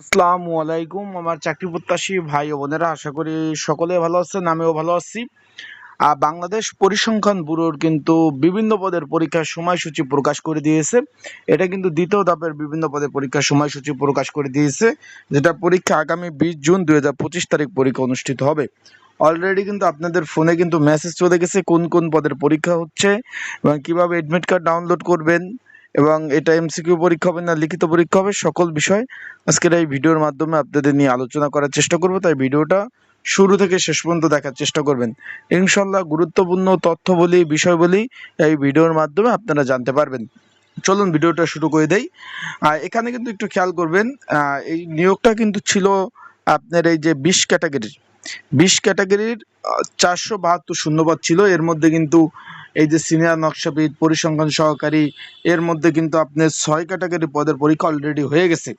আসসালামু আলাইকুম, আমার চাকরি প্রত্যাশী ভাই ও বোনেরা, আশা করি সকলে ভালো আছেন, আমিও ভালো আছি। আর বাংলাদেশ পরিসংখ্যান ব্যুরোর কিন্তু বিভিন্ন পদের পরীক্ষার সময়সূচি প্রকাশ করে দিয়েছে। এটা কিন্তু দ্বিতীয় ধাপের বিভিন্ন পদের পরীক্ষার সময়সূচি প্রকাশ করে দিয়েছে, যেটা পরীক্ষা আগামী বিশ জুন দুই হাজার পঁচিশ তারিখ পরীক্ষা অনুষ্ঠিত হবে। অলরেডি কিন্তু আপনাদের ফোনে কিন্তু মেসেজ চলে গেছে, কোন কোন পদের পরীক্ষা হচ্ছে এবং কীভাবে অ্যাডমিট কার্ড ডাউনলোড করবেন এবং এটা এমসিকিউ পরীক্ষা হবে না, লিখিত পরীক্ষা হবে, সকল বিষয় আজকের এই ভিডিওর মাধ্যমে আপনাদের নিয়ে আলোচনা করার চেষ্টা করব। তাই ভিডিওটা শুরু থেকে শেষ পর্যন্ত দেখার চেষ্টা করবেন। ইনশাল্লাহ গুরুত্বপূর্ণ তথ্য বলি, বিষয় বলি, এই ভিডিওর মাধ্যমে আপনারা জানতে পারবেন। চলুন ভিডিওটা শুরু করে দেই। এখানে কিন্তু একটু খেয়াল করবেন এই নিয়োগটা কিন্তু ছিল আপনার এই যে বিশ ক্যাটাগরির। বিশ ক্যাটাগরির চারশো বাহাত্তর শূন্যপদ ছিল। এর মধ্যে কিন্তু এই যে সিনিয়র নকশাবিদ, পরিসংখ্যান সহকারী, এর মধ্যে কিন্তু আপনার ছয় ক্যাটাগরি পদের পরীক্ষা অলরেডি হয়ে গেছে।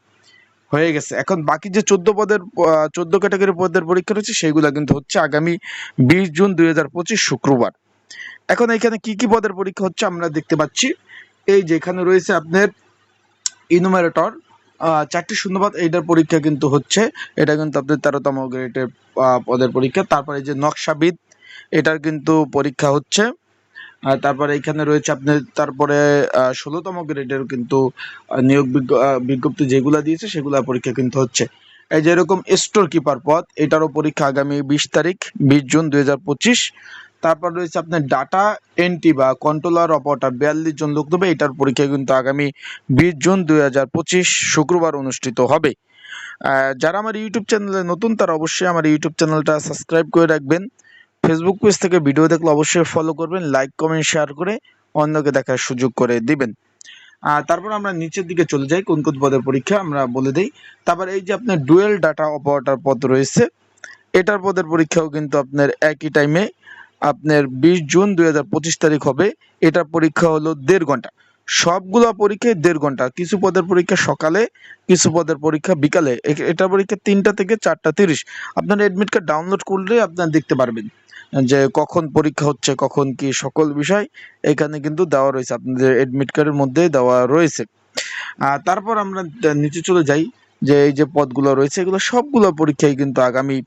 হয়ে গেছে। এখন বাকি যে চোদ্দ পদের চোদ্দ ক্যাটাগরি পদের পরীক্ষা রয়েছে, সেইগুলো কিন্তু হচ্ছে আগামী বিশ জুন দুই হাজার পঁচিশ শুক্রবার। এখন এখানে কি কি পদের পরীক্ষা হচ্ছে আমরা দেখতে পাচ্ছি। এই যে এখানে রয়েছে আপনার ইনুমারেটর চারটি শূন্যপদ, এইটার পরীক্ষা কিন্তু হচ্ছে। এটা কিন্তু আপনার তেরোতম গ্রেডের পদের পরীক্ষা। তারপরে যে নকশাবিদ, এটার কিন্তু পরীক্ষা হচ্ছে। তারপরে এখানে রয়েছে আপনার, তারপরে ষোলোতম গ্রেডের কিন্তু নিয়োগ বিজ্ঞ- বিজ্ঞপ্তি যেগুলা দিয়েছে, সেগুলো পরীক্ষা কিন্তু হচ্ছে। এই যে এরকম স্টোর কিপার পদ, এটারও পরীক্ষা আগামী বিশ তারিখ, বিশ জুন দুই হাজার পঁচিশ। তারপর রয়েছে আপনার ডাটা এন্ট্রি বা কন্ট্রোলার অপারেটর বিয়াল্লিশ জন লোক দেবে, এটার পরীক্ষা কিন্তু আগামী বিশ জুন দুই হাজার পঁচিশ শুক্রবার অনুষ্ঠিত হবে। যারা আমার ইউটিউব চ্যানেলে নতুন, তারা অবশ্যই আমার ইউটিউব চ্যানেলটা সাবস্ক্রাইব করে রাখবেন। ফেসবুক পেজ থেকে ভিডিও দেখলে অবশ্যই ফলো করবেন লাইক কমেন্ট শেয়ার করে অন্যকে দেখার সুযোগ করে দিবেন। তারপর আমরা নিচের দিকে চলে যাই কোন কোন পদের পরীক্ষা আমরা বলে দেই। তারপর এই যে আপনার ডুয়েল ডাটা অপারেটর পদ রয়েছে, এটার পদের পরীক্ষাও কিন্তু আপনার একই টাইমে আপনার বিশ জুন দুই হাজার পঁচিশ তারিখ হবে। এটার পরীক্ষা হলো দেড় ঘণ্টা। সবগুলো পরীক্ষায় দেড় ঘণ্টা। কিছু পদের পরীক্ষা সকালে, কিছু পদের পরীক্ষা বিকালে। এ- এটার পরীক্ষা তিনটা থেকে চারটা তিরিশ। আপনার এডমিট কার্ড ডাউনলোড করলে আপনার দেখতে পারবেন। যে কখন পরীক্ষা হচ্ছে, কখন কি সকল বিষয় এখানে কিন্তু দেওয়া রয়েছে। আপনাদের এডমিট কার্ডের মধ্যে দেওয়া রয়েছে। তারপর আমরা নিচে চলে যাই, যে এই যে পদগুলো রয়েছে, এগুলো সবগুলো পরীক্ষায় কিন্তু আগামী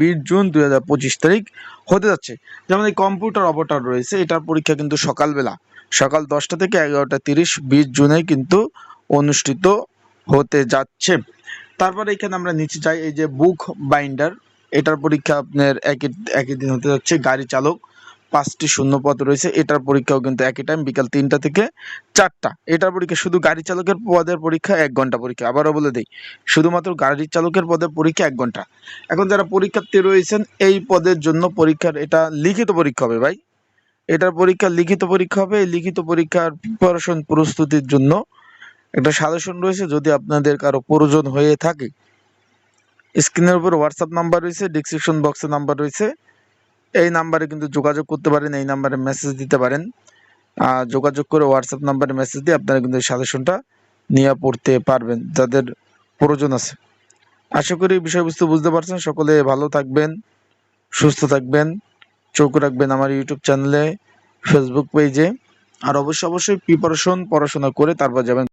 বিশ জুন দুই হাজার পঁচিশ তারিখ হতে যাচ্ছে। যেমন এই কম্পিউটার অপারেটর রয়েছে, এটার পরীক্ষা কিন্তু সকালবেলা, সকাল দশটা থেকে এগারোটা তিরিশ, বিশ জুনে কিন্তু অনুষ্ঠিত হতে যাচ্ছে। তারপরে এখানে আমরা নিচে যাই, এই যে বুক বাইন্ডার এটার পরীক্ষা আপনার একই একই দিন হতে যাচ্ছে। গাড়ি চালক, পাঁচটি শূন্যপদ রয়েছে। এটার পরীক্ষাও কিন্তু একই টাইম বিকাল তিনটা থেকে চারটা। এটার পরীক্ষা শুধু গাড়ি চালকের পদের পরীক্ষা, এক ঘণ্টা পরীক্ষা। আবারও বলে দেই, শুধুমাত্র গাড়ি চালকের পদের পরীক্ষা এক ঘণ্টা। এখন যারা পরীক্ষার্থী রয়েছেন, এই পদের জন্য পরীক্ষার এটা লিখিত পরীক্ষা হবে ভাই। এটার পরীক্ষা লিখিত পরীক্ষা হবে। লিখিত পরীক্ষার প্রিপারেশন প্রস্তুতির জন্য একটা সাজেশন রয়েছে। যদি আপনাদের কারও প্রয়োজন হয়ে থাকে স্ক্রিনের উপর হোয়াটসঅ্যাপ নাম্বার রয়েছে ডিসক্রিপশন বক্সে নাম্বার রয়েছে। এই নাম্বারে কিন্তু যোগাযোগ করতে পারেন, এই নাম্বারে মেসেজ দিতে পারেন। যোগাযোগ করে হোয়াটসঅ্যাপ নাম্বারে মেসেজ দিয়ে আপনারা কিন্তু এই সাজেশনটা নিয়ে পড়তে পারবেন, যাদের প্রয়োজন আছে। আশা করি বিষয়বস্তু বুঝতে পারছেন। সকলে ভালো থাকবেন, সুস্থ থাকবেন, চোখ রাখবেন আমার ইউটিউব চ্যানেলে ফেসবুক পেজে আর অবশ্যই অবশ্যই প্রিপারেশন পড়াশোনা করে তারপর যাবেন।